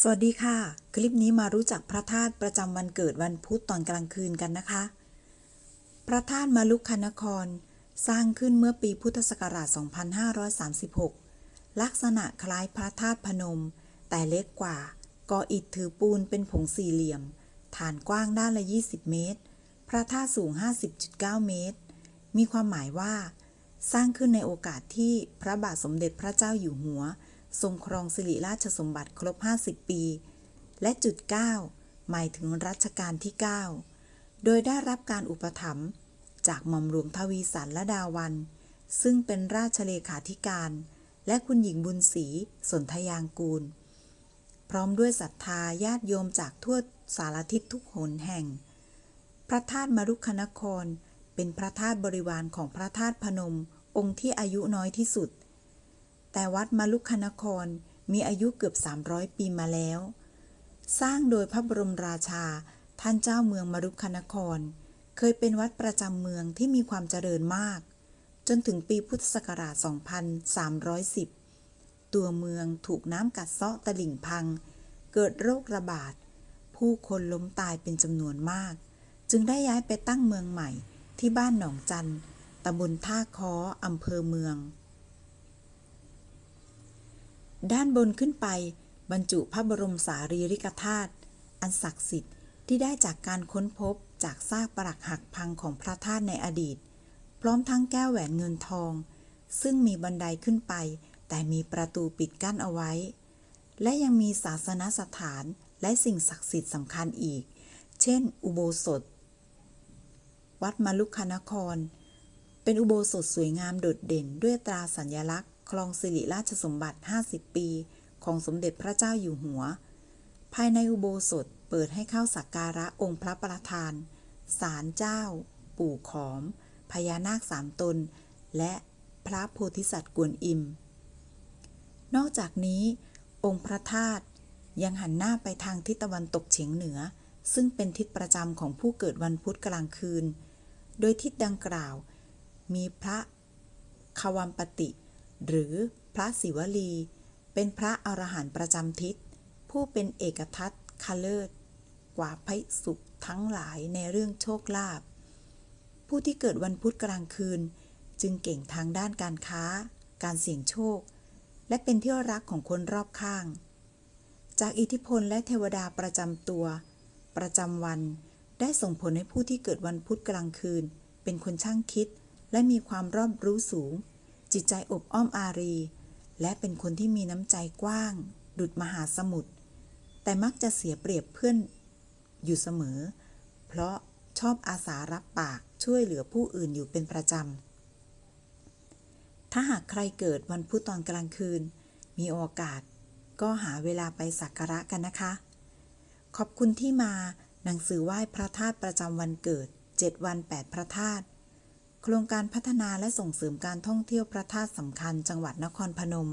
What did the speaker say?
สวัสดีค่ะ คลิปนี้มารู้จักพระธาตุประจำวันเกิดวันพุธตอนกลางคืนกันนะคะ พระธาตุมาลุกคนคร สร้างขึ้นเมื่อปีพุทธศักราช 2536 ลักษณะคล้ายพระธาตุพนม แต่เล็กกว่า ก่ออิฐถือปูนเป็นผงสี่เหลี่ยม ฐานกว้างด้านละ 20 เมตร พระธาตุสูง 50.9 เมตร มีความหมายว่า สร้างขึ้นในโอกาสที่พระบาทสมเด็จพระเจ้าอยู่หัว ทรงครองสิริราชสมบัติครบ 50 ปี และจุด 9 หมายถึงรัชกาลที่ 9 โดยได้รับการอุปถัมภ์จากหม่อมหลวงทวีสันและดาวัน ซึ่งเป็นราชเลขาธิการ และคุณหญิงบุญศรีสนธยางกูล พร้อมด้วยศรัทธาญาติโยมจากทั่วสารทิศทุกหนแห่ง พระธาตุมรุกคนคร เป็นพระธาตุบริวารของพระธาตุพนมองค์ที่อายุน้อยที่สุด แต่วัดมลุกคนครมีอายุเกือบ 300 ปีมาแล้ว สร้างโดยพระบรมราชา ท่านเจ้าเมืองมรุกคนคร เคยเป็นวัดประจำเมืองที่มีความเจริญมาก จนถึงปีพุทธศักราช 2310 ตัวเมืองถูกน้ำกัดเซาะตลิ่งพัง เกิดโรคระบาด ผู้คนล้มตายเป็นจำนวนมาก จึงได้ย้ายไปตั้งเมืองใหม่ที่บ้านหนองจันตำบลท่าค้ออำเภอเมือง ด้านบนขึ้นไป บรรจุพระบรมสารีริกธาตุอันศักดิ์สิทธิ์ที่ได้จากการค้นพบจากซากปรักหักพังของพระธาตุในอดีต พร้อมทั้งแก้วแหวนเงินทอง ซึ่งมีบันไดขึ้นไป แต่มีประตูปิดกั้นเอาไว้ และยังมีศาสนสถานและสิ่งศักดิ์สิทธิ์สำคัญอีก เช่น อุโบสถ วัดมลุกคนคร เป็นอุโบสถสวยงามโดดเด่นด้วยตราสัญลักษณ์ คลองสิริราชสมบัติ 50 ปี ของสมเด็จพระเจ้าอยู่หัว ภายในอุโบสถเปิดให้เข้าสักการะองค์พระประธาน ศาลเจ้า ปู่ขอม พญานาคสามตน และพระโพธิสัตว์กวนอิม นอกจากนี้ องค์พระธาตุยังหันหน้าไปทางทิศตะวันตกเฉียงเหนือ ซึ่งเป็นทิศประจำของผู้เกิดวันพุธกลางคืน โดยทิศดังกล่าว มีพระควัมปติ หรือพระศิวลี เป็นพระอรหันต์ประจำทิศ ผู้เป็นเอกทัตคเลิศกว่าภิกษุทั้งหลายในเรื่องโชคลาภผู้ที่เกิดวันพุธกลางคืน จึงเก่งทางด้านการค้า การเสี่ยงโชค และเป็นที่รักของคนรอบข้าง จากอิทธิพลและเทวดาประจำตัว ประจำวันได้ส่งผลให้ผู้ที่เกิดวันพุธกลางคืน เป็นคนช่างคิด และมีความรอบรู้สูง จิตใจอบอ้อมอารี และเป็นคนที่มีน้ำใจกว้าง ดุดมหาสมุทรแต่มักจะเสียเปรียบเพื่อนอยู่เสมอ เพราะชอบอาสารับปากช่วยเหลือผู้อื่นอยู่เป็นประจำ ถ้าหากใครเกิดวันพุธตอนกลางคืน มีโอกาสก็หาเวลาไปสักการะกันนะคะ ขอบคุณที่มาหนังสือไหว้พระธาตุประจำวันเกิด 7 วัน 8 พระธาตุ โครงการพัฒนาและส่งเสริมการท่องเที่ยวพระธาตุสำคัญจังหวัดนครพนม